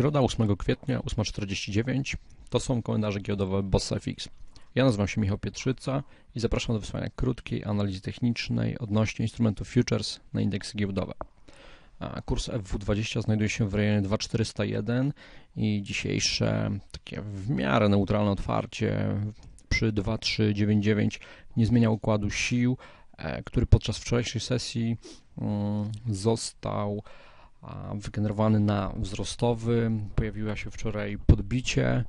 Środa 8 kwietnia 8.49 to są komentarze giełdowe BossFX. Ja nazywam się Michał Pietrzyca i zapraszam do wysłania krótkiej analizy technicznej odnośnie instrumentów futures na indeksy giełdowe. Kurs FW20 znajduje się w rejonie 2401 i dzisiejsze takie w miarę neutralne otwarcie przy 2399 nie zmienia układu sił, e, który podczas wczorajszej sesji mm, został wygenerowany na wzrostowy. Pojawiło się wczoraj podbicie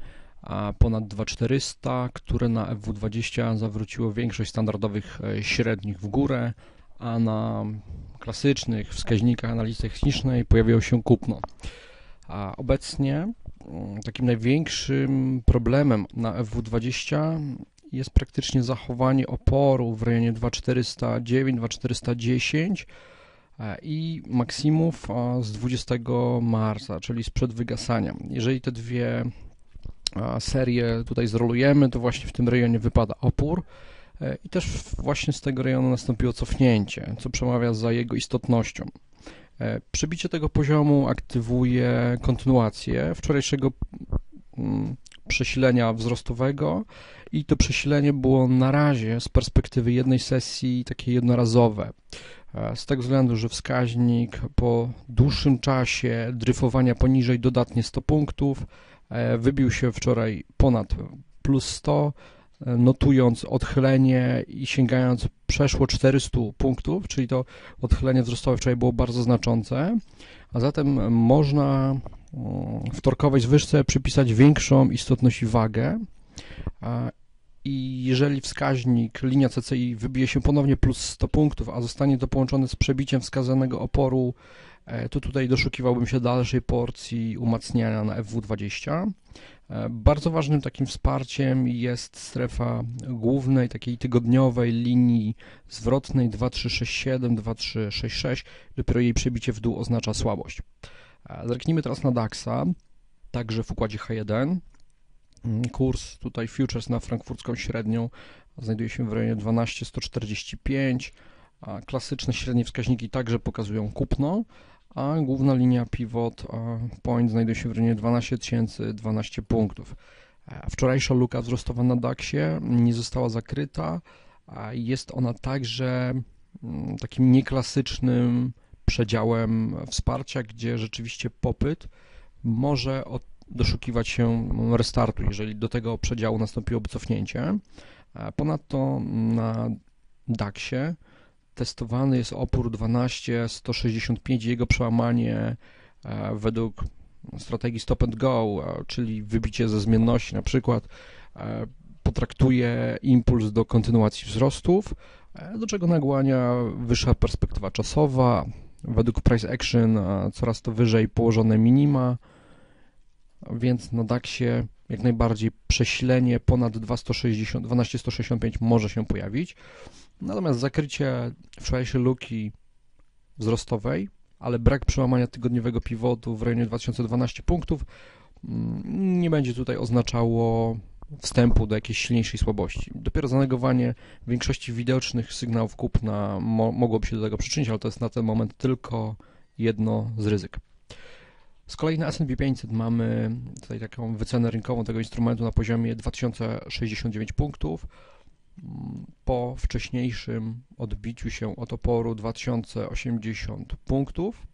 ponad 2400, które na FW20 zawróciło większość standardowych e, średnich w górę, a na klasycznych wskaźnikach analizy technicznej pojawiło się kupno. A obecnie mm, takim największym problemem na FW20 jest praktycznie zachowanie oporu w rejonie 2409, 2410 E, i maksimów z 20 marca, czyli sprzed wygasania. Jeżeli te dwie serie tutaj zrolujemy, to właśnie w tym rejonie wypada opór e, i też właśnie z tego rejonu nastąpiło cofnięcie, co przemawia za jego istotnością. E, przebicie tego poziomu aktywuje kontynuację wczorajszego mm, przesilenia wzrostowego i to przesilenie było na razie z perspektywy jednej sesji takie jednorazowe. E, z tego względu, że wskaźnik po dłuższym czasie dryfowania poniżej dodatnie 100 punktów e, wybił się wczoraj ponad plus 100, e, notując odchylenie i sięgając przeszło 400 punktów, czyli to odchylenie wzrostowe wczoraj było bardzo znaczące, a zatem można wtorkowej zwyżce przypisać większą istotność i wagę i jeżeli wskaźnik, linia CCI wybije się ponownie plus 100 punktów, a zostanie to połączone z przebiciem wskazanego oporu, e, to tutaj doszukiwałbym się dalszej porcji umacniania na FW20. E, bardzo ważnym takim wsparciem jest strefa głównej, takiej tygodniowej linii zwrotnej 2367, 2366. Dopiero jej przebicie w dół oznacza słabość. E, zerknijmy teraz na DAX-a, także w układzie H1. Mm, kurs tutaj futures na frankfurcką średnią znajduje się w rejonie 12145, a klasyczne średnie wskaźniki także pokazują kupno, a główna linia pivot point znajduje się w rejonie 12012 punktów. Wczorajsza luka wzrostowa na DAX-ie nie została zakryta, jest ona także mm, takim nieklasycznym przedziałem wsparcia, gdzie rzeczywiście popyt może od doszukiwać się restartu, jeżeli do tego przedziału nastąpiłoby cofnięcie. Ponadto na DAX-ie testowany jest opór 12-165 jego przełamanie e, według strategii stop and go, e, czyli wybicie ze zmienności na przykład e, potraktuje impuls do kontynuacji wzrostów, do czego nagłania wyższa perspektywa czasowa, według price action coraz to wyżej położone minima, więc na DAX-ie jak najbardziej prześlenie ponad 260, 12165 może się pojawić. Natomiast zakrycie wczorajszej luki wzrostowej, ale brak przełamania tygodniowego pivotu w rejonie 2012 punktów mm, nie będzie tutaj oznaczało wstępu do jakiejś silniejszej słabości. Dopiero zanegowanie większości widocznych sygnałów kupna mo mogłoby się do tego przyczynić, ale to jest na ten moment tylko jedno z ryzyk. Z kolei na S&P 500 mamy tutaj taką wycenę rynkową tego instrumentu na poziomie 2069 punktów. Po wcześniejszym odbiciu się od oporu 2080 punktów.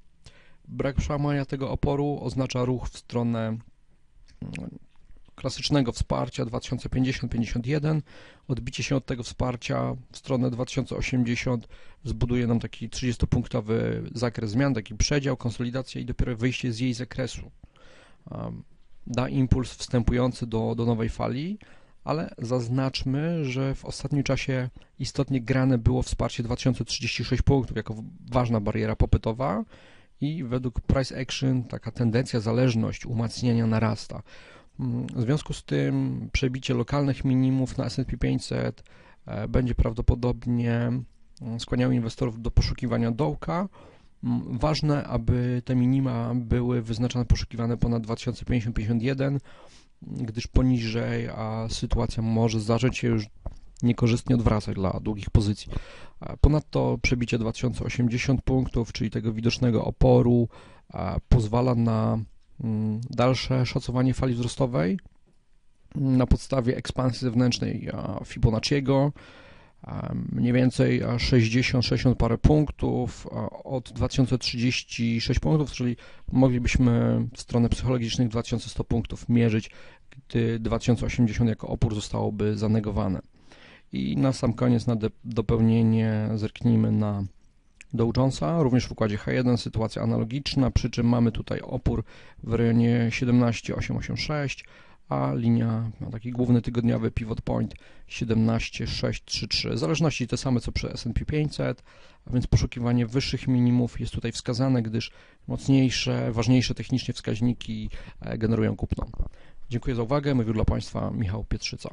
Brak przełamania tego oporu oznacza ruch w stronę klasycznego wsparcia 2050-51, odbicie się od tego wsparcia w stronę 2080 zbuduje nam taki 30-punktowy zakres zmian, taki przedział, konsolidację i dopiero wyjście z jej zakresu da impuls wstępujący do, do nowej fali, ale zaznaczmy, że w ostatnim czasie istotnie grane było wsparcie 2036 punktów jako ważna bariera popytowa i według price action taka tendencja, zależność umacniania narasta. W związku z tym przebicie lokalnych minimów na S&P 500 e, będzie prawdopodobnie mm, skłaniało inwestorów do poszukiwania dołka. Mm, ważne, aby te minima były wyznaczane, poszukiwane ponad 2050-51, gdyż poniżej a sytuacja może zacząć się już niekorzystnie odwracać dla długich pozycji. Ponadto przebicie 2080 punktów, czyli tego widocznego oporu, pozwala na Mm, Dalsze szacowanie fali wzrostowej mm, na podstawie ekspansji zewnętrznej Fibonacciego, mniej więcej a, 60, 60 parę punktów, od 2036 punktów, czyli moglibyśmy w stronę psychologicznych 2100 punktów mierzyć, gdy 2080 jako opór zostałoby zanegowane. I na sam koniec, na dopełnienie, zerknijmy na Dow Jonesa, również w układzie H1 sytuacja analogiczna, przy czym mamy tutaj opór w rejonie 17886, a linia, no taki główny tygodniowy pivot point 17633. Zależności te same co przy S&P 500, a więc poszukiwanie wyższych minimów jest tutaj wskazane, gdyż mocniejsze, ważniejsze technicznie wskaźniki e, generują kupno. Dziękuję za uwagę. Mówił dla Państwa Michał Pietrzyca.